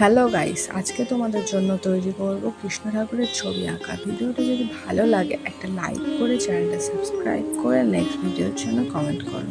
Hello guys আজকে তোমাদের জন্য তৈরি করব কৃষ্ণ ঠাকুরের ছবি আঁকা। ভিডিওটা যদি ভালো লাগে, একটা লাইক করে চ্যানেলটা সাবস্ক্রাইব করে নেক্সট ভিডিওর জন্য কমেন্ট করো।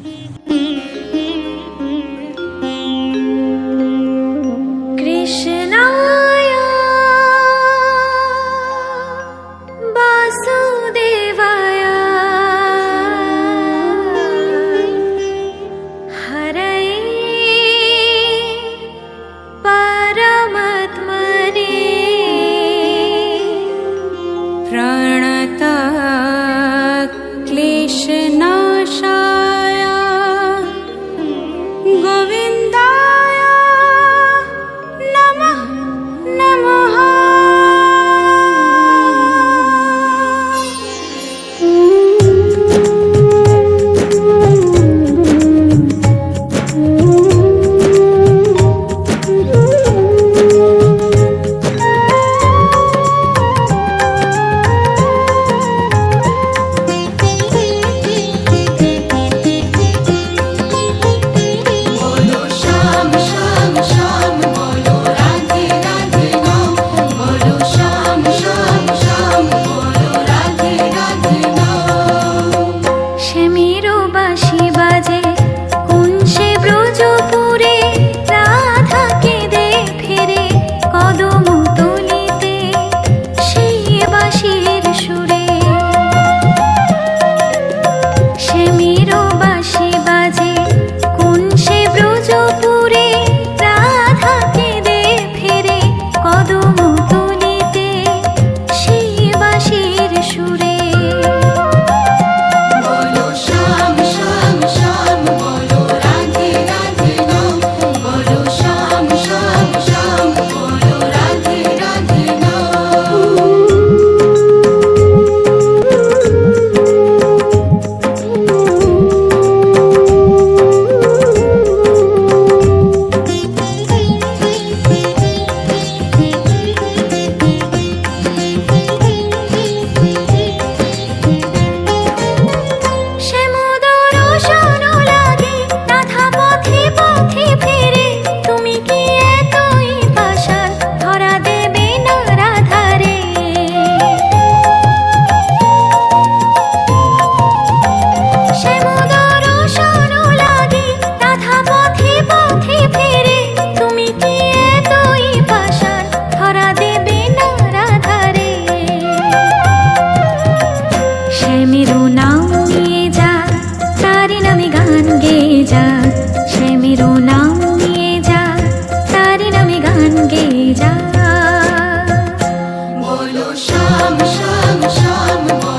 শ্যাম শ্যাম শ্যাম